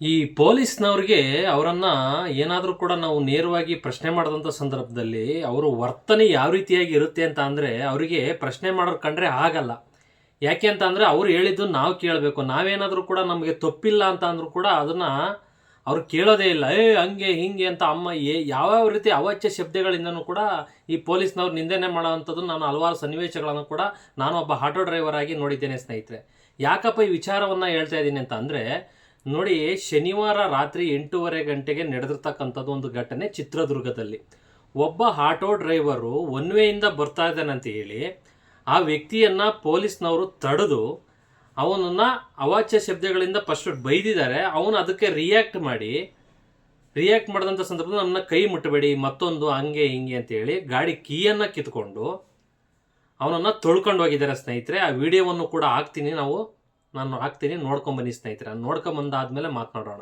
ಈ ಪೊಲೀಸ್ನವ್ರಿಗೆ ಅವರನ್ನ ಏನಾದರೂ ಕೂಡ ನಾವು ನೇರವಾಗಿ ಪ್ರಶ್ನೆ ಮಾಡಿದಂಥ ಸಂದರ್ಭದಲ್ಲಿ ಅವರು ವರ್ತನೆ ಯಾವ ರೀತಿಯಾಗಿ ಇರುತ್ತೆ ಅಂತ ಅಂದರೆ ಅವರಿಗೆ ಪ್ರಶ್ನೆ ಮಾಡೋರು ಕಂಡ್ರೆ ಆಗಲ್ಲ. ಯಾಕೆ ಅಂತ ಅಂದರೆ ಅವ್ರು ಹೇಳಿದ್ದು ನಾವು ಕೇಳಬೇಕು. ನಾವೇನಾದರೂ ಕೂಡ ನಮಗೆ ತಪ್ಪಿಲ್ಲ ಅಂತ ಅಂದರೂ ಕೂಡ ಅದನ್ನು ಅವ್ರು ಕೇಳೋದೇ ಇಲ್ಲ. ಏ, ಹಂಗೆ, ಹಿಂಗೆ ಅಂತ ಅಮ್ಮ ಏ ಯಾವ್ಯಾವ ರೀತಿ ಅವಾಚ್ಯ ಶಬ್ದಗಳಿಂದನೂ ಕೂಡ ಈ ಪೊಲೀಸ್ನವ್ರು ನಿಂದನೆ ಮಾಡೋವಂಥದ್ದು ನಾನು ಹಲವಾರು ಸನ್ನಿವೇಶಗಳನ್ನು ಕೂಡ ನಾನು ಒಬ್ಬ ಆಟೋ ಡ್ರೈವರ್ ಆಗಿ ನೋಡಿದ್ದೇನೆ ಸ್ನೇಹಿತರೆ. ಯಾಕಪ್ಪ ಈ ವಿಚಾರವನ್ನು ಹೇಳ್ತಾ ಇದ್ದೀನಿ ಅಂತ ಅಂದರೆ ನೋಡಿ, ಶನಿವಾರ ರಾತ್ರಿ ಎಂಟೂವರೆ ಗಂಟೆಗೆ ನಡೆದಿರ್ತಕ್ಕಂಥದ್ದು ಒಂದು ಘಟನೆ ಚಿತ್ರದುರ್ಗದಲ್ಲಿ. ಒಬ್ಬ ಆಟೋ ಡ್ರೈವರು ಒನ್ ವೇಯಿಂದ ಬರ್ತಾ ಇದ್ದಾನಂತ ಹೇಳಿ, ಆ ವ್ಯಕ್ತಿಯನ್ನು ಪೊಲೀಸ್ನವರು ತಡೆದು ಅವನನ್ನು ಅವಾಚ್ಯ ಶಬ್ದಗಳಿಂದ ಫಸ್ಟ್ ಬೈದಿದ್ದಾರೆ. ಅವನು ಅದಕ್ಕೆ ರಿಯಾಕ್ಟ್ ಮಾಡಿ ರಿಯಾಕ್ಟ್ ಮಾಡಿದಂಥ ಸಂದರ್ಭದಲ್ಲಿ ನಮ್ಮನ್ನ ಕೈ ಮುಟ್ಟಬೇಡಿ ಮತ್ತೊಂದು ಹಂಗೆ ಹಿಂಗೆ ಅಂತೇಳಿ ಗಾಡಿ ಕೀಯನ್ನು ಕಿತ್ಕೊಂಡು ಅವನನ್ನು ತೊಳ್ಕೊಂಡು ಹೋಗಿದ್ದಾರೆ ಸ್ನೇಹಿತರೆ. ಆ ವಿಡಿಯೋವನ್ನು ಕೂಡ ಹಾಕ್ತೀನಿ. ನಾವು ನಾನು ಹಾಕ್ತೀನಿ ನೋಡ್ಕೊಂಬನ್ನಿ ಸ್ನೇಹಿತರೆ. ನೋಡ್ಕೊಂಬಂದಾದ್ಮೇಲೆ ಮಾತನಾಡೋಣ.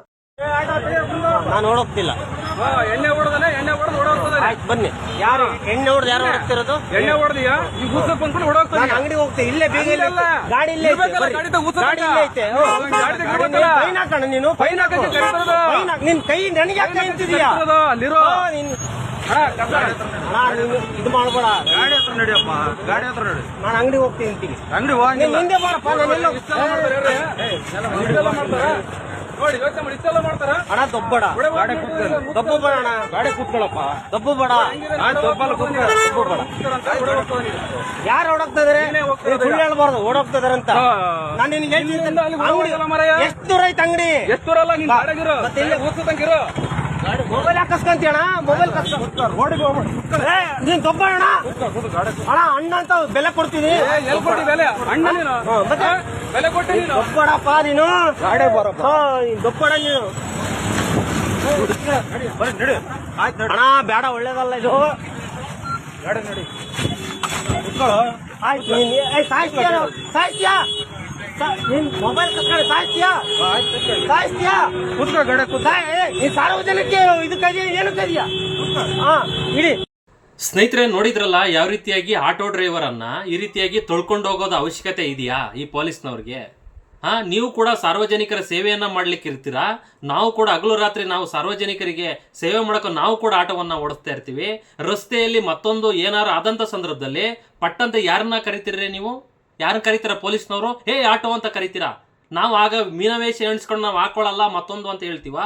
ನಾನು ಓಡೋಗ್ತಿಲ್ಲ ಹಾ, ಎಣ್ಣೆ ಹೊಡೆದಾನೆ ಎಣ್ಣೆ ಹೊಡೆದು ಓಡೋಗ್ತದೆ ಆಯ್ತು ಬನ್ನಿ. ಯಾರು? ಎಣ್ಣೆ ಹೊಡೆದು ಯಾರು ಓಡಾಡ್ತಿರೋದು ಎಣ್ಣೆ ಹೊಡೆದಿಯಾ? ಈ ಉಸಕ್ ಬಂದ್ಕೊಂಡು ಓಡೋಗ್ತಾನೆ ನಾನು ಅಂಗಡಿ ಹೋಗ್ತೀನಿ ಇಲ್ಲೇ ಬೀಗ ಇಲ್ಲೇ. ಗಾಡಿ ಇಲ್ಲೇ ಐತೆ ಬರ್ರಿ. ಗಾಡಿ ತಗೋ, ಗಾಡಿ ಇಲ್ಲೇ ಐತೆ ಹ್ಞೂ. ಗಾಡಿ ತಗೋ, ಫೈನ್ ಹಾಕೋಣ ನೀನು. ಫೈನ್ ಹಾಕಕ್ಕೆ ಕೈ ತರೋದು. ಫೈನ್ ಹಾಕ್- ನಿನ್ ಕೈ ನನಗೆ ಯಾಕೆ ನಿಂತಿದ್ಯಾ ಅಲ್ಲಿರೋ ಹಾ, ನೀನ್ ಇದು ಮಾಡಬೇಡ. ಗಾಡಿ ಹತ್ರ ನಡಿಯಪ್ಪ. ಗಾಡಿ ಹತ್ರ ನಡಿ. ನಾನು ಅಂಗಡಿ ಹೋಗ್ತೀನಿ ಅಂತೀನಿ. ಅಂಗಡಿ ಹಿಂದೆ ಬಾರಪ್ಪ ನಾನೆಲ್ಲೋ ಇಷ್ಟೆಲ್ಲ ಮಾಡ್ತಾರೆ ಹೇಳ್ರಿ? ಇಷ್ಟೆಲ್ಲ ಮಾಡ್ತಾರ. ನೋಡಿ ಯೋಚನೆ ಮಾಡಿ ಇಷ್ಟೆಲ್ಲ ಮಾಡ್ತಾರ? ಅಣ್ಣ ದೊಬ್ಬಡ. ಗಾಡಿ ಕೂತ್ಕೊಳ್ಳಿ. ದಬ್ಬು ಬೇಡ ಅಣ್ಣ. ಗಾಡಿ ಕೂತ್ಕೊಳ್ಳಪ್ಪ. ದಬ್ಬು ಬೇಡ. ನಾನ್ ದೊಬ್ಬಲ್ಲ ಕೂತ್ಕೊಳ್ಳಿ. ದಬ್ಬು ಬೇಡ. ಓಡೋಗ್ತಾನೆ ನೀನು. ಯಾರು ಸುಳ್ಳು ಹೇಳ್ಬಾರ್ದು. ಅಂತ. ನಾನು ನಿನ್ಗೆ ಹೇಳ್ತೀನಿ. ಎಷ್ಟು ದೂರ ಐತೆ ಅಂಗಡಿ? ಎಷ್ಟು ದೂರ ಅಲ್ಲ ನೀನ್ ಮತ್ತೆ ಇಲ್ಲಿ- ಮೊಬೈಲ್ ಹಾಕಸ್ಕೊಂತೀಯಣ ಮೊಬೈಲ್ ರೋಡಿಗೆ ಹೋಗ್ಬಿಡು. ಏ ನೀನ್ ತಪ್ಪ ಅಣ್ಣ. ಅಣ್ಣ ಅಣ್ಣ ಅಂತ ಬೆಲೆ ಕೊಡ್ತೀನಿ. ಬೆಲೆ? ನೀನು? ಕೊಟ್ಟಿ ಗಾಡಿ ಬರಪ್ಪ. ನೀನು ಅಣ್ಣ ಬೇಡ ಒಳ್ಳೇದಲ್ಲ ಇದು. ಗಾಡಿ ನಡಿ. ಆಯ್ತು ನೀನ್ ಮೊಬೈಲ್ ಕಸ್ಕೊಂಡು ಸಾಯ್ತೀಯ ಸಾಯ್ತೀಯ ಕೂತ್ಕೋ ಗಾಡಿ ಕೂತ್ ಸಾಯ್ ಏ, ನೀನ್ ಸಾರ್ವಜನಿಕ ಇದಕ್ಕಾಗಿ ಏನು ಕದಿಯ? ಹಾ ಇಡಿ. ಸ್ನೇಹಿತರೆ ನೋಡಿದ್ರಲ್ಲ ಯಾವ ರೀತಿಯಾಗಿ ಆಟೋ ಡ್ರೈವರ್ ಅನ್ನ ಈ ರೀತಿಯಾಗಿ ತೊಳ್ಕೊಂಡು ಹೋಗೋದ ಅವಶ್ಯಕತೆ ಇದೆಯಾ ಈ ಪೊಲೀಸ್ನವ್ರಿಗೆ? ಹಾ ನೀವು ಕೂಡ ಸಾರ್ವಜನಿಕರ ಸೇವೆಯನ್ನ ಮಾಡ್ಲಿಕ್ಕೆ ಇರ್ತೀರಾ ನಾವು ಕೂಡ ಹಗಲು ರಾತ್ರಿ ನಾವು ಸಾರ್ವಜನಿಕರಿಗೆ ಸೇವೆ ಮಾಡಕ್ಕೆ ನಾವು ಕೂಡ ಆಟೋವನ್ನ ಓಡಿಸ್ತಾ ಇರ್ತೀವಿ. ರಸ್ತೆಯಲ್ಲಿ ಮತ್ತೊಂದು ಏನಾರು ಆದಂತ ಸಂದರ್ಭದಲ್ಲಿ ಪಟ್ಟಂತ ಯಾರನ್ನ ಕರಿತೀರ್ರಿ ನೀವು? ಯಾರನ್ನ ಕರೀತೀರ ಪೊಲೀಸ್ನವರು? ಹೇ ಆಟೋ ಅಂತ ಕರಿತೀರಾ? ನಾವು ಆಗ ಮೀನವೇಶ ಎಣಿಸ್ಕೊಂಡು ನಾವು ಹಾಕೊಳ್ಳಲ್ಲ ಮತ್ತೊಂದು ಅಂತ ಹೇಳ್ತೀವ?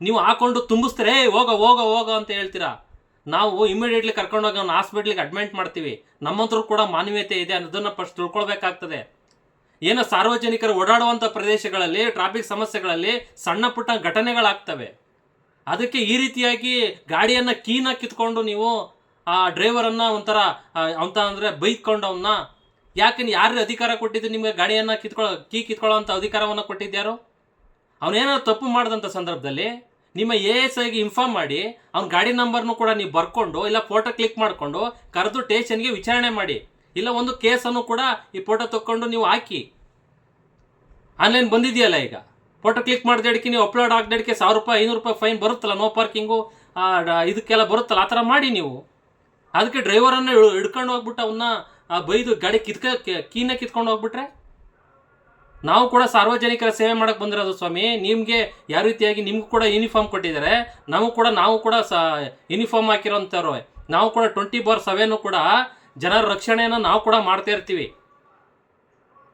ನೀವು ಹಾಕೊಂಡು ತುಂಬಿಸ್ತೀರ "ಏ, ಹೋಗೋ ಹೋಗೋ ಹೋಗೋ ಅಂತ ಹೇಳ್ತೀರಾ? ನಾವು ಇಮಿಡಿಯೇಟ್ಲಿ ಕರ್ಕೊಂಡೋಗಿ ಅವ್ನು ಹಾಸ್ಪಿಟ್ಲಿಗೆ ಅಡ್ಮಿಟ್ ಮಾಡ್ತೀವಿ. ನಮ್ಮಂತರೂ ಕೂಡ ಮಾನವೀಯತೆ ಇದೆ ಅನ್ನೋದನ್ನ ಫಸ್ಟ್ ತಿಳ್ಕೊಳ್ಬೇಕಾಗ್ತದೆ. ಏನೋ ಸಾರ್ವಜನಿಕರು ಓಡಾಡುವಂಥ ಪ್ರದೇಶಗಳಲ್ಲಿ ಟ್ರಾಫಿಕ್ ಸಮಸ್ಯೆಗಳಲ್ಲಿ ಸಣ್ಣ ಪುಟ್ಟ ಘಟನೆಗಳಾಗ್ತವೆ. ಅದಕ್ಕೆ ಈ ರೀತಿಯಾಗಿ ಗಾಡಿಯನ್ನು ಕೀನ ಕಿತ್ಕೊಂಡು ನೀವು ಆ ಡ್ರೈವರನ್ನು ಒಂಥರ ಅಂತ ಅಂದರೆ ಬೈದ್ಕೊಂಡು ಅವನ್ನ ಯಾಕೆ ಯಾರು ಅಧಿಕಾರ ಕೊಟ್ಟಿದ್ದು? ನಿಮಗೆ ಗಾಡಿಯನ್ನು ಕಿತ್ಕೊಳ್ಳೋ ಕೀ ಕಿತ್ಕೊಳ್ಳೋಂಥ ಅಧಿಕಾರವನ್ನು ಕೊಟ್ಟಿದ್ಯಾರು ಅವನೇನಾದ್ರು ತಪ್ಪು ಮಾಡಿದಂಥ ಸಂದರ್ಭದಲ್ಲಿ ನಿಮ್ಮ ಎ ಎಸ್ ಐಗೆ ಇನ್ಫಾರ್ಮ್ ಮಾಡಿ, ಅವ್ನ ಗಾಡಿ ನಂಬರ್ನು ಕೂಡ ನೀವು ಬರ್ಕೊಂಡು, ಇಲ್ಲ ಫೋಟೋ ಕ್ಲಿಕ್ ಮಾಡಿಕೊಂಡು, ಕರೆದು ಟೇಷನ್ಗೆ ವಿಚಾರಣೆ ಮಾಡಿ. ಇಲ್ಲ ಒಂದು ಕೇಸನ್ನು ಕೂಡ ಈ ಫೋಟೋ ತಕ್ಕೊಂಡು ನೀವು ಹಾಕಿ. ಆನ್ಲೈನ್ ಬಂದಿದೆಯಲ್ಲ ಈಗ? ಫೋಟೋ ಕ್ಲಿಕ್ ಮಾಡಿದಡಿಕೆ ನೀವು ಅಪ್ಲೋಡ್ ಆಗದಡಿಕೆ ಸಾವಿರ ರೂಪಾಯಿ, ಐನೂರು ರೂಪಾಯಿ ಫೈನ್ ಬರುತ್ತಲ್ಲ? ನೋ ಪಾರ್ಕಿಂಗು ಇದಕ್ಕೆಲ್ಲ ಬರುತ್ತಲ್ಲ? ಆ ಥರ ಮಾಡಿ ನೀವು. ಅದಕ್ಕೆ ಡ್ರೈವರನ್ನು ಹಿಡ್ಕೊಂಡು ಹೋಗ್ಬಿಟ್ಟು ಅವನ್ನ ಆ, ಬೈದು ಗಾಡಿ ಕಿತ್ಕ ಕೀನ ಕಿತ್ಕೊಂಡು ಹೋಗ್ಬಿಟ್ರೆ? ನಾವು ಕೂಡ ಸಾರ್ವಜನಿಕರ ಸೇವೆ ಮಾಡಕ್ ಬಂದಿರೋದು ಸ್ವಾಮಿ. ನಿಮ್ಗೆ ಯಾವ ರೀತಿಯಾಗಿ ನಿಮ್ಗೂ ಕೂಡ ಯೂನಿಫಾರ್ಮ್ ಕೊಟ್ಟಿದ್ದಾರೆ. ನಾವು ಕೂಡ ನಾವು ಕೂಡ ಸ ಯೂನಿಫಾರ್ಮ್ ಹಾಕಿರೋಂಥವ್ರು. ನಾವು ಕೂಡ ಟ್ವೆಂಟಿ ಬಾರ್ ಸೆವೆನ್ ಕೂಡ ಜನರ ರಕ್ಷಣೆಯನ್ನು ನಾವು ಕೂಡ ಮಾಡ್ತಾ ಇರ್ತೀವಿ.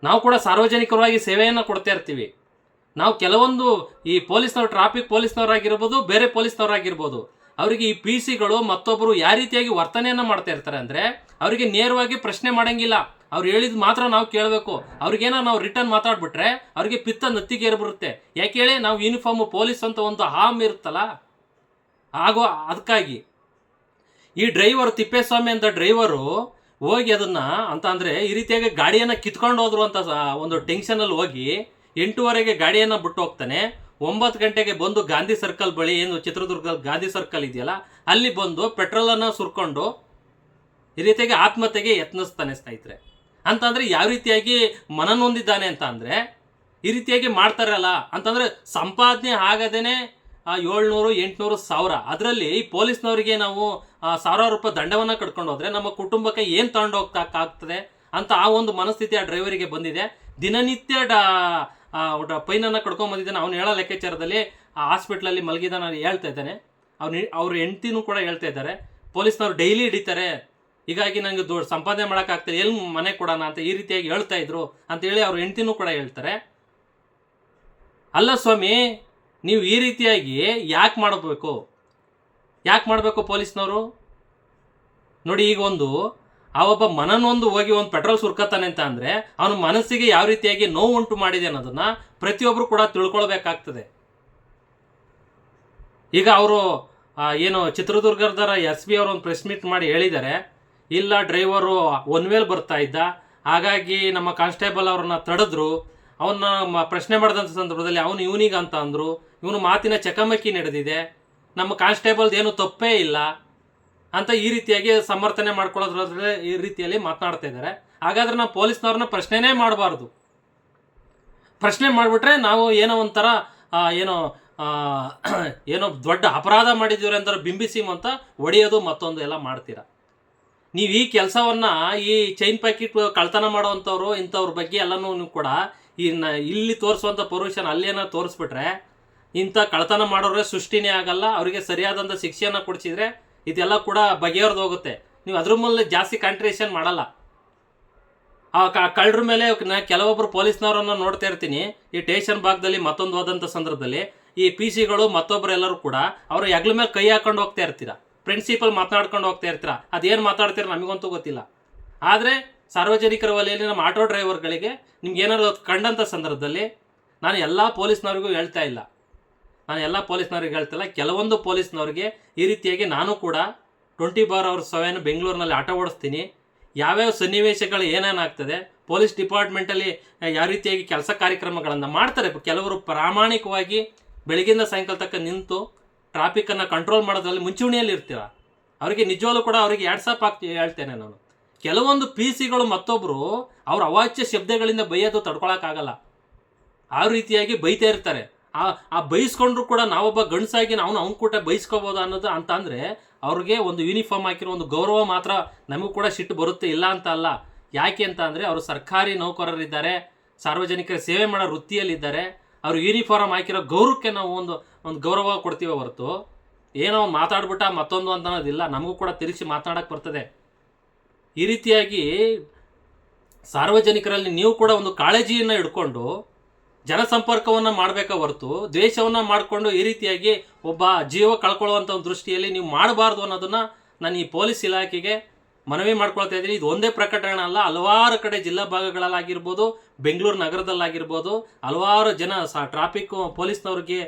ನಾವು ಕೂಡ ಸಾರ್ವಜನಿಕರವಾಗಿ ಸೇವೆಯನ್ನು ಕೊಡ್ತಾ ಇರ್ತೀವಿ. ನಾವು ಕೆಲವೊಂದು ಈ ಪೊಲೀಸ್ನವ್ರು ಟ್ರಾಫಿಕ್ ಪೊಲೀಸ್ನವರಾಗಿರ್ಬೋದು ಬೇರೆ ಪೊಲೀಸ್ನವರಾಗಿರ್ಬೋದು. ಅವರಿಗೆ ಈ ಪಿ ಸಿಗಳು ಮತ್ತೊಬ್ಬರು ಯಾವ ರೀತಿಯಾಗಿ ವರ್ತನೆಯನ್ನು ಮಾಡ್ತಾ ಇರ್ತಾರೆ ಅಂದರೆ ಅವರಿಗೆ ನೇರವಾಗಿ ಪ್ರಶ್ನೆ ಮಾಡಂಗಿಲ್ಲ. ಅವ್ರು ಹೇಳಿದ ಮಾತ್ರ ನಾವು ಕೇಳಬೇಕು. ಅವ್ರಿಗೇನೋ ನಾವು ರಿಟರ್ನ್ ಮಾತಾಡ್ಬಿಟ್ರೆ ಅವ್ರಿಗೆ ಪಿತ್ತ ನತ್ತಿಗೆ ಬರುತ್ತೆ ಹೇಳಿ ನಾವು ಯೂನಿಫಾರ್ಮ್ ಪೊಲೀಸ್ ಅಂತ ಒಂದು ಹಾಮ್ ಇರುತ್ತಲ್ಲ, ಆಗೋ ಅದಕ್ಕಾಗಿ ಈ ಡ್ರೈವರ್ ತಿಪ್ಪೇಸ್ವಾಮಿ ಅಂತ ಡ್ರೈವರು ಹೋಗಿ ಅದನ್ನ ಅಂತ ಅಂದರೆ ಈ ರೀತಿಯಾಗಿ ಗಾಡಿಯನ್ನ ಕಿತ್ಕೊಂಡು ಹೋದ್ರು ಅಂತ ಒಂದು ಟೆನ್ಷನ್ ಅಲ್ಲಿ ಹೋಗಿ ಎಂಟೂವರೆಗೆ ಗಾಡಿಯನ್ನ ಬಿಟ್ಟು ಹೋಗ್ತಾನೆ. ಒಂಬತ್ತು ಗಂಟೆಗೆ ಬಂದು ಗಾಂಧಿ ಸರ್ಕಲ್ ಬಳಿ ಏನು ಚಿತ್ರದುರ್ಗ ಗಾಂಧಿ ಸರ್ಕಲ್ ಇದೆಯಲ್ಲ, ಅಲ್ಲಿ ಬಂದು ಪೆಟ್ರೋಲನ್ನು ಸುರ್ಕೊಂಡು ಈ ರೀತಿಯಾಗಿ ಆತ್ಮಹತ್ಯೆಗೆ ಯತ್ನಿಸ್ತಾನೆ ಸ್ನೇಹಿತರೆ. ಅಂತಂದರೆ ಯಾವ ರೀತಿಯಾಗಿ ಮನನೊಂದಿದ್ದಾನೆ ಅಂತ ಅಂದರೆ, ಈ ರೀತಿಯಾಗಿ ಮಾಡ್ತಾರಲ್ಲ ಅಂತಂದ್ರೆ ಸಂಪಾದನೆ ಆಗದೇನೆ ಏಳ್ನೂರು, ಎಂಟುನೂರು ಸಾವಿರ. ಅದರಲ್ಲಿ ಈ ಪೊಲೀಸ್ನವರಿಗೆ ನಾವು ಸಾವಿರಾರು ರೂಪಾಯಿ ದಂಡವನ್ನ ಕಟ್ಕೊಂಡು ಹೋದ್ರೆ ನಮ್ಮ ಕುಟುಂಬಕ್ಕೆ ಏನು ತಗೊಂಡು ಹೋಗ್ತಾ ಆಗ್ತದೆ ಅಂತ ಆ ಒಂದು ಮನಸ್ಥಿತಿ ಆ ಡ್ರೈವರಿಗೆ ಬಂದಿದೆ. ದಿನನಿತ್ಯ ಡಾ ಪೈನನ್ನು ಕಡ್ಕೊಂಬಂದಿದ್ದಾನೆ ಅವ್ನು ಹೇಳೋ ಲೆಕ್ಕಾಚಾರದಲ್ಲಿ ಆ ಹಾಸ್ಪಿಟ್ಲಲ್ಲಿ ಮಲಗಿದಾನ ಹೇಳ್ತಾ ಇದ್ದಾನೆ. ಅವ್ನು ಅವ್ರ ಹೆಂಡ್ತಿನೂ ಕೂಡ ಹೇಳ್ತಾ ಇದ್ದಾರೆ. ಪೊಲೀಸ್ನವ್ರು ಡೈಲಿ ಹಿಡಿತಾರೆ. ಹೀಗಾಗಿ ನನಗೆ ದೊಡ್ಡ ಸಂಪಾದನೆ ಮಾಡೋಕ್ಕಾಗ್ತದೆ ಎಲ್ಲಿ ಮನೆ ಕೊಡೋಣ ಅಂತ ಈ ರೀತಿಯಾಗಿ ಹೇಳ್ತಾ ಇದ್ರು ಅಂತೇಳಿ ಅವ್ರ ಹೆಂಡ್ತಿನೂ ಕೂಡ ಹೇಳ್ತಾರೆ. ಅಲ್ಲ ಸ್ವಾಮಿ, ನೀವು ಈ ರೀತಿಯಾಗಿ ಯಾಕೆ ಮಾಡಬೇಕು? ಯಾಕೆ ಮಾಡಬೇಕು ಪೊಲೀಸ್ನವರು? ನೋಡಿ ಈಗ ಒಂದು ಆ ಒಬ್ಬ ಮನನೊಂದು ಹೋಗಿ ಒಂದು ಪೆಟ್ರೋಲ್ ಸುರ್ಕತ್ತಾನೆ ಅಂತ ಅಂದ್ರೆ ಅವನ ಮನಸ್ಸಿಗೆ ಯಾವ ರೀತಿಯಾಗಿ ನೋವು ಉಂಟು ಮಾಡಿದೆ ಅನ್ನೋದನ್ನ ಪ್ರತಿಯೊಬ್ಬರು ಕೂಡ ತಿಳ್ಕೊಳ್ಬೇಕಾಗ್ತದೆ. ಈಗ ಅವರು ಏನು ಚಿತ್ರದುರ್ಗದರ ಎಸ್ ಬಿ ಅವರು ಒಂದು ಪ್ರೆಸ್ ಮೀಟ್ ಮಾಡಿ ಹೇಳಿದ್ದಾರೆ. ಇಲ್ಲ, ಡ್ರೈವರು ಒನ್ ವೇಲ್ ಬರ್ತಾ ಇದ್ದ. ಹಾಗಾಗಿ ನಮ್ಮ ಕಾನ್ಸ್ಟೇಬಲ್ ಅವ್ರನ್ನ ತಡೆದ್ರು. ಅವನ್ನ ಪ್ರಶ್ನೆ ಮಾಡಿದಂಥ ಸಂದರ್ಭದಲ್ಲಿ ಅವನು ಇವನಿಗೆ ಅಂತ ಅಂದರು. ಇವನು ಮಾತಿನ ಚಕಮಕಿ ನಡೆದಿದೆ. ನಮ್ಮ ಕಾನ್ಸ್ಟೇಬಲ್ದು ಏನು ತಪ್ಪೇ ಇಲ್ಲ. ಅಂತ ಈ ರೀತಿಯಾಗಿ ಸಮರ್ಥನೆ ಮಾಡ್ಕೊಳ್ಳೋದ್ರ ಈ ರೀತಿಯಲ್ಲಿ ಮಾತನಾಡ್ತಾ ಇದ್ದಾರೆ. ಹಾಗಾದ್ರೆ ನಾವು ಪೊಲೀಸ್ನವ್ರನ್ನ ಪ್ರಶ್ನೆನೇ ಮಾಡಬಾರ್ದು. ಪ್ರಶ್ನೆ ಮಾಡಿಬಿಟ್ರೆ ನಾವು ಏನೋ ಒಂಥರ ಏನೋ ಏನೋ ದೊಡ್ಡ ಅಪರಾಧ ಮಾಡಿದ್ದೀವ್ರೆ ಅಂತ ಬಿಂಬಿಸಿ ಅಂತ ಒಡೆಯೋದು ಮತ್ತೊಂದು ಎಲ್ಲ ಮಾಡ್ತೀರಾ? ನೀವು ಈ ಕೆಲಸವನ್ನ ಈ ಚೈನ್ ಪ್ಯಾಕೆಟ್ ಕಳ್ತನ ಮಾಡುವಂಥವ್ರು, ಇಂಥವ್ರ ಬಗ್ಗೆ ಎಲ್ಲನೂ ಕೂಡ ಈ ನ- ಇಲ್ಲಿ ತೋರಿಸುವಂಥ ಪೊಲ್ಯೂಷನ್ ಅಲ್ಲೇನೋ ತೋರಿಸ್ಬಿಟ್ರೆ ಇಂಥ ಕಳ್ತನ ಮಾಡೋರೇ ಸೃಷ್ಟಿನೇ ಆಗಲ್ಲ, ಅವರಿಗೆ ಸರಿಯಾದಂಥ ಶಿಕ್ಷೆಯನ್ನು ಕೊಡಿಸಿದ್ರೆ ಇದೆಲ್ಲ ಕೂಡ ಬಗೆಹರಿದು ಹೋಗುತ್ತೆ. ನೀವು ಅದ್ರ ಮೇಲೆ ಜಾಸ್ತಿ ಕಾಂಟ್ರೇಷನ್ ಮಾಡಲ್ಲ. ಆ ಕಳ್ಳರ ಮೇಲೆ ನಾ ಕೆಲವೊಬ್ಬರು ಪೊಲೀಸ್ನವರನ್ನು ನೋಡ್ತಾ ಇರ್ತೀನಿ. ಈ ಟೇಷನ್ ಭಾಗದಲ್ಲಿ ಮತ್ತೊಂದು ಹೋದಂಥ ಸಂದರ್ಭದಲ್ಲಿ ಈ ಪಿ ಸಿಗಳು ಮತ್ತೊಬ್ಬರು ಎಲ್ಲರೂ ಕೂಡ ಅವರು ಹೆಗ್ಲ ಮೇಲೆ ಕೈ ಹಾಕೊಂಡು ಹೋಗ್ತಾ ಇರ್ತೀರಾ? ಪ್ರಿನ್ಸಿಪಲ್ ಮಾತನಾಡ್ಕೊಂಡು ಹೋಗ್ತಾ ಇರ್ತೀರಾ? ಅದೇನು ಮಾತಾಡ್ತೀರ ನಮಗಂತೂ ಗೊತ್ತಿಲ್ಲ. ಆದರೆ ಸಾರ್ವಜನಿಕರ ವಲಯದಲ್ಲಿ ನಮ್ಮ ಆಟೋ ಡ್ರೈವರ್ಗಳಿಗೆ ನಿಮ್ಗೆ ಏನಾದ್ರು ಕಂಡಂಥ ಸಂದರ್ಭದಲ್ಲಿ ನಾನು ಎಲ್ಲ ಪೊಲೀಸ್ನವ್ರಿಗೂ ಹೇಳ್ತಾ ಇಲ್ಲ. ನಾನು ಎಲ್ಲ ಪೊಲೀಸ್ನವ್ರಿಗೆ ಹೇಳ್ತಿಲ್ಲ, ಕೆಲವೊಂದು ಪೊಲೀಸ್ನವ್ರಿಗೆ ಈ ರೀತಿಯಾಗಿ ನಾನು ಕೂಡ ಟ್ವೆಂಟಿ ಬಾರ್ ಅವರ್ ಸೆವೆನ್ ಬೆಂಗಳೂರಿನಲ್ಲಿ ಆಟ ಓಡಿಸ್ತೀನಿ. ಯಾವ್ಯಾವ ಸನ್ನಿವೇಶಗಳು ಏನೇನಾಗ್ತದೆ ಪೊಲೀಸ್ ಡಿಪಾರ್ಟ್ಮೆಂಟಲ್ಲಿ ಯಾವ ರೀತಿಯಾಗಿ ಕೆಲಸ ಕಾರ್ಯಕ್ರಮಗಳನ್ನು ಮಾಡ್ತಾರೆ, ಕೆಲವರು ಪ್ರಾಮಾಣಿಕವಾಗಿ ಬೆಳಗಿಂದ ಸಾಯಂಕಾಲ ತಕ್ಕ ನಿಂತು ಟ್ರಾಫಿಕನ್ನು ಕಂಟ್ರೋಲ್ ಮಾಡೋದ್ರಲ್ಲಿ ಮುಂಚೂಣಿಯಲ್ಲಿ ಇರ್ತೀರ? ಅವರಿಗೆ ನಿಜವಾಗ್ಲೂ ಕೂಡ ಅವರಿಗೆ ಯಾಡ್ಸಪ್ ಆಗ್ತಿ ಹೇಳ್ತೇನೆ ನಾನು. ಕೆಲವೊಂದು ಪಿ ಸಿಗಳು ಮತ್ತೊಬ್ಬರು ಅವ್ರ ಅವಾಚ್ಯ ಶಬ್ದಗಳಿಂದ ಬೈಯೋದು ತಡ್ಕೊಳಕ್ಕಾಗಲ್ಲ. ಆ ರೀತಿಯಾಗಿ ಬೈತಾ ಇರ್ತಾರೆ. ಆ ಆ ಬೈಸ್ಕೊಂಡ್ರು ಕೂಡ ನಾವೊಬ್ಬ ಗಂಡಸಾಗಿ ನಾವು ಅವ್ನ ಕೂಡ ಬೈಸ್ಕೋಬೋದು ಅನ್ನೋದು ಅಂತ ಅಂದರೆ ಅವ್ರಿಗೆ ಒಂದು ಯೂನಿಫಾರ್ಮ್ ಹಾಕಿರೋ ಒಂದು ಗೌರವ ಮಾತ್ರ ನಮಗೂ ಕೂಡ ಸಿಟ್ಟು ಬರುತ್ತೆ, ಇಲ್ಲ ಅಂತ ಅಲ್ಲ. ಯಾಕೆ ಅಂತ ಅಂದರೆ ಅವರು ಸರ್ಕಾರಿ ನೌಕರರಿದ್ದಾರೆ, ಸಾರ್ವಜನಿಕರ ಸೇವೆ ಮಾಡೋ ವೃತ್ತಿಯಲ್ಲಿದ್ದಾರೆ, ಅವರು ಯೂನಿಫಾರ್ಮ್ ಹಾಕಿರೋ ಗೌರವಕ್ಕೆ ನಾವು ಒಂದು ಒಂದು ಗೌರವ ಕೊಡ್ತೀವಿ ಹೊರತು. ಏನೋ ಮಾತಾಡ್ಬಿಟ್ಟ ಮತ್ತೊಂದು ಅಂತ ಅನ್ನೋದಿಲ್ಲ, ನಮಗೂ ಕೂಡ ತಿರುಚಿ ಮಾತನಾಡಕ್ಕೆ ಬರ್ತದೆ. ಈ ರೀತಿಯಾಗಿ ಸಾರ್ವಜನಿಕರಲ್ಲಿ ನೀವು ಕೂಡ ಒಂದು ಕಾಳಜಿಯನ್ನು ಇಟ್ಕೊಂಡು ಜನಸಂಪರ್ಕವನ್ನು ಮಾಡಬೇಕ ಹೊರತು ದ್ವೇಷವನ್ನು ಮಾಡಿಕೊಂಡು ಈ ರೀತಿಯಾಗಿ ಒಬ್ಬ ಜೀವ ಕಳ್ಕೊಳ್ಳುವಂಥ ಒಂದು ದೃಷ್ಟಿಯಲ್ಲಿ ನೀವು ಮಾಡಬಾರ್ದು ಅನ್ನೋದನ್ನ ನಾನು ಈ ಪೊಲೀಸ್ ಇಲಾಖೆಗೆ ಮನವಿ ಮಾಡ್ಕೊಳ್ತಾ ಇದ್ದೀನಿ. ಇದು ಒಂದೇ ಪ್ರಕಟಣೆ ಅಲ್ಲ, ಹಲವಾರು ಕಡೆ ಜಿಲ್ಲಾ ಭಾಗಗಳಲ್ಲಾಗಿರ್ಬೋದು, ಬೆಂಗಳೂರು ನಗರದಲ್ಲಾಗಿರ್ಬೋದು, ಹಲವಾರು ಜನ ಸ ಟ್ರಾಫಿಕ್ ಪೊಲೀಸ್ನವ್ರಿಗೆ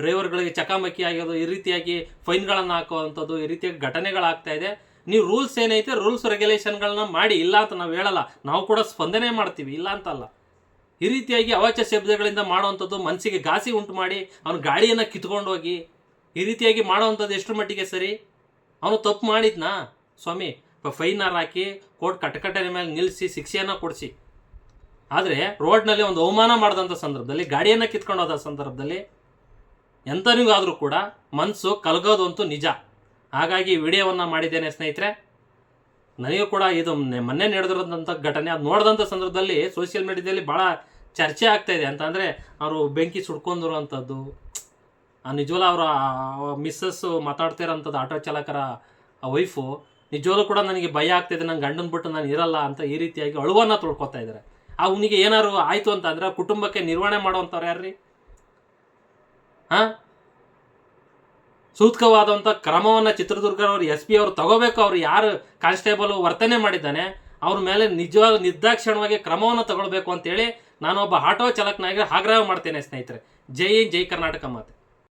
ಡ್ರೈವರ್ಗಳಿಗೆ ಚಕಾಮಕಿ ಆಗಿರೋದು, ಈ ರೀತಿಯಾಗಿ ಫೈನ್ಗಳನ್ನು ಹಾಕುವಂಥದ್ದು, ಈ ರೀತಿಯಾಗಿ ಘಟನೆಗಳಾಗ್ತಾ ಇದೆ. ನೀವು ರೂಲ್ಸ್ ಏನೈತೆ ರೂಲ್ಸ್ ರೆಗ್ಯುಲೇಷನ್ಗಳನ್ನ ಮಾಡಿ, ಇಲ್ಲ ಅಂತ ನಾವು ಹೇಳಲ್ಲ. ನಾವು ಕೂಡ ಸ್ಪಂದನೆ ಮಾಡ್ತೀವಿ, ಇಲ್ಲ ಅಂತಲ್ಲ. ಈ ರೀತಿಯಾಗಿ ಅವಾಚ್ಯ ಶಬ್ದಗಳಿಂದ ಮಾಡುವಂಥದ್ದು ಮನಸ್ಸಿಗೆ ಘಾಸಿ ಉಂಟು ಮಾಡಿ ಅವನು ಗಾಳಿಯನ್ನು ಕಿತ್ಕೊಂಡು ಹೋಗಿ ಈ ರೀತಿಯಾಗಿ ಮಾಡುವಂಥದ್ದು ಎಷ್ಟು ಮಟ್ಟಿಗೆ ಸರಿ? ಅವನು ತಪ್ಪು ಮಾಡಿದ್ನಾ? ಸ್ವಾಮಿ ಫೈನಾರ್ ಹಾಕಿ ಕೋರ್ಟ್ ಕಟಕಟನೆ ಮೇಲೆ ನಿಲ್ಲಿಸಿ ಶಿಕ್ಷೆಯನ್ನು ಕೊಡಿಸಿ. ಆದರೆ ರೋಡ್ನಲ್ಲಿ ಒಂದು ಅವಮಾನ ಮಾಡಿದಂಥ ಸಂದರ್ಭದಲ್ಲಿ ಗಾಡಿಯನ್ನು ಕಿತ್ಕೊಂಡು ಹೋದ ಸಂದರ್ಭದಲ್ಲಿ ಎಂಥನಿಗಾದರೂ ಕೂಡ ಮನಸ್ಸು ಕಲಗೋದು ಅಂತೂ ನಿಜ. ಹಾಗಾಗಿ ವಿಡಿಯೋವನ್ನು ಮಾಡಿದ್ದೇನೆ ಸ್ನೇಹಿತರೆ. ನನಗೂ ಕೂಡ ಇದು ಮೊನ್ನೆ- ನಡೆದಿರೋದಂಥ ಘಟನೆ ಅದು ನೋಡಿದಂಥ ಸಂದರ್ಭದಲ್ಲಿ ಸೋಷಿಯಲ್ ಮೀಡಿಯಾದಲ್ಲಿ ಭಾಳ ಚರ್ಚೆ ಆಗ್ತಾ ಇದೆ. ಅಂತಂದರೆ ಅವರು ಬೆಂಕಿ ಸುಡ್ಕೊಂಡಿರುವಂಥದ್ದು ನಿಜವಲ್ಲ ಅವರ ಮಿಸ್ಸಸ್ಸು ಮಾತಾಡ್ತಿರೋಂಥದ್ದು ಆಟೋ ಚಾಲಕರ ವೈಫು ನಿಜವಾಗ್ಲೂ ಕೂಡ ನನಗೆ ಭಯ ಆಗ್ತಿದೆ ನನ್ನ ಗಂಡನ ಬಿಟ್ಟು ನಾನು ಇರಲ್ಲ ಅಂತ ಈ ರೀತಿಯಾಗಿ ಅಳುವನ್ನು ತೊಳ್ಕೊತಾ ಇದ್ದಾರೆ ಅವನಿಗೆ ಏನಾದ್ರು ಆಯಿತು ಅಂತ ಕುಟುಂಬಕ್ಕೆ ನಿರ್ವಹಣೆ ಮಾಡುವಂಥವ್ರು ಯಾರ್ರಿ? ಹಾಂ? ಸೂಕ್ತವಾದಂಥ ಕ್ರಮವನ್ನು ಚಿತ್ರದುರ್ಗದವರು ಎಸ್ ಪಿ ಅವರು ತಗೋಬೇಕು, ಅವರು ಯಾರು ಕಾನ್ಸ್ಟೇಬಲ್ ವರ್ತನೆ ಮಾಡಿದ್ದಾನೆ, ಅವ್ರ ಮೇಲೆ ನಿಜವಾಗ ನಿರ್ದಾಕ್ಷಣವಾಗಿ ಕ್ರಮವನ್ನು ತಗೊಳ್ಬೇಕು ಅಂತೇಳಿ ನಾನೊಬ್ಬ ಆಟೋ ಚಾಲಕನಾಗಿ ಆಗ್ರಹ ಮಾಡ್ತೇನೆ ಸ್ನೇಹಿತರೆ. ಜೈ ಜೈ ಕರ್ನಾಟಕ ಮಾತೆ.